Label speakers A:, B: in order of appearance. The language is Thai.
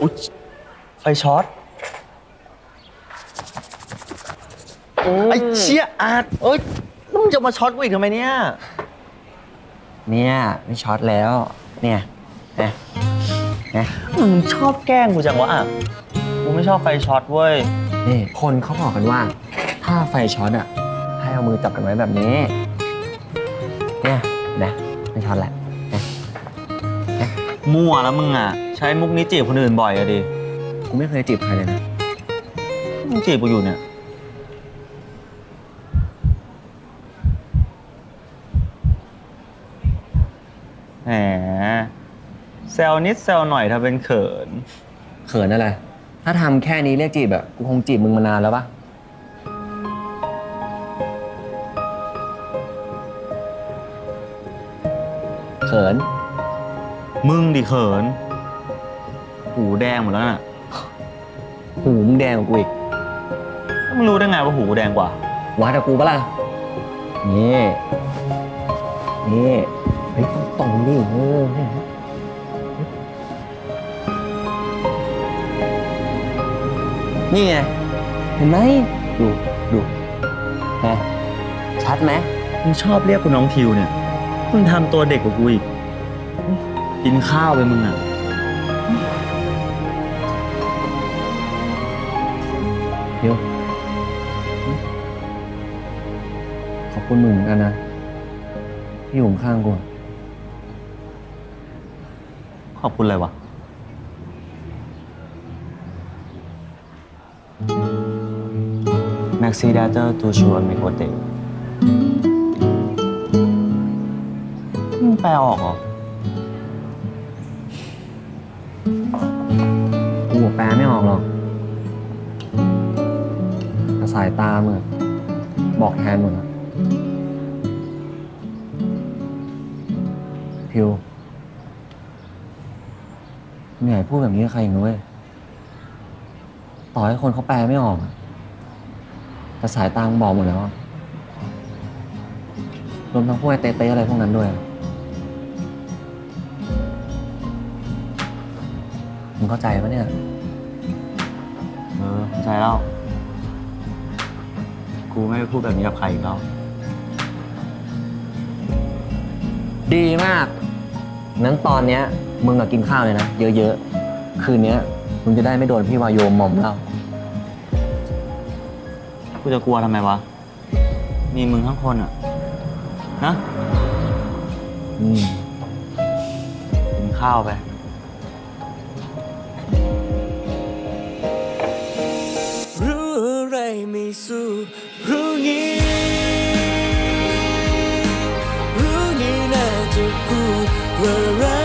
A: อุ๊ยไฟช็อตไอ้เชี่ยอาร์ตเอ้ยแล้วมึงจะมาช็อตกูอีกทำไมเนี่ย เนี่ยไม่ช็อตแล้ว เนี่ยนะนะมึงชอบแกล้งกูจังวะอะกูไม่ชอบไฟช็อตเว้ย
B: นี่คนเขาบอกกันว่า ถ้าไฟช็อตอะ ให้เอามือจับกันไว้แบบนี้ เนี่ยนะไม่ช็อตแหละ
A: มั่วแล้วมึงอะ ใช้มุกนี้จีบคนอื่นบ่อยอะดิ
B: กูไม่เคยจีบใครเลยนะ
A: มึงจีบกูอยู่เนี่ย แหมแซวนิดแซวหน่อยถ้าเป็นเขิน
B: เขินอะไร ถ้าทำแค่นี้เรียกจีบอะกูคงจีบมึงมานานแล้วปะเขิน
A: มึงดิเขิน หูแดงหมดแล้วน่ะ
B: หูมึงแดงกว่ากูอีก
A: มึงรู้ได้ไงว่าหูกูแดงกว่า
B: วัดกับกูปะล่ะ นี่ นี่เฮ้ยต้องตรงดิเออเนี่ยนี่ไง เห็นไหม ดู ดูนะชัดไหม
A: มึงชอบเรียกกูน้องทิวเนี่ย มึงทำตัวเด็กกว่ากูอีก กินข้าวไปมึงอะ
B: เดี๋ยว ขอบคุณมึงเหมือนกันนะที่อยู่ข้างกูอะ
A: ขอบคุณเลยวะ Maxi Data to show a make o t e มึงแปลออกเหรอ
B: แปลไม่ออกหรอกแต่สายตามึงอบอกแทนหมดอะทิวมึงอย่าให้พูดแบบนี้กับใครอีกนะเว้ย ต่อให้คนเขาแปลไม่ออกอะแต่สายตามึงบอกหมดแล้วอะรวมทั้งพวกไอ้เต้ๆอะไรพวกนั้นด้วยมึงเข้าใจปะเนี่ย
A: ใจแล้ว กูไม่ไปพูดแบบนี้กับใครอีกแล้ว
B: ดีมากงั้นตอนเนี้ยมึงอะกินข้าวเลยนะ เยอะๆ คืนเนี้ยมึงจะได้ไม่โดนพี่วายโยมหม่อมเรา
A: กูจะกลัวทำไมวะ มีมึงทั้งคนอะนะ
B: อืม
A: กินข้าวไป
C: สู่พรุ่งนี้รู้งี้น่าจะพูดว่ารั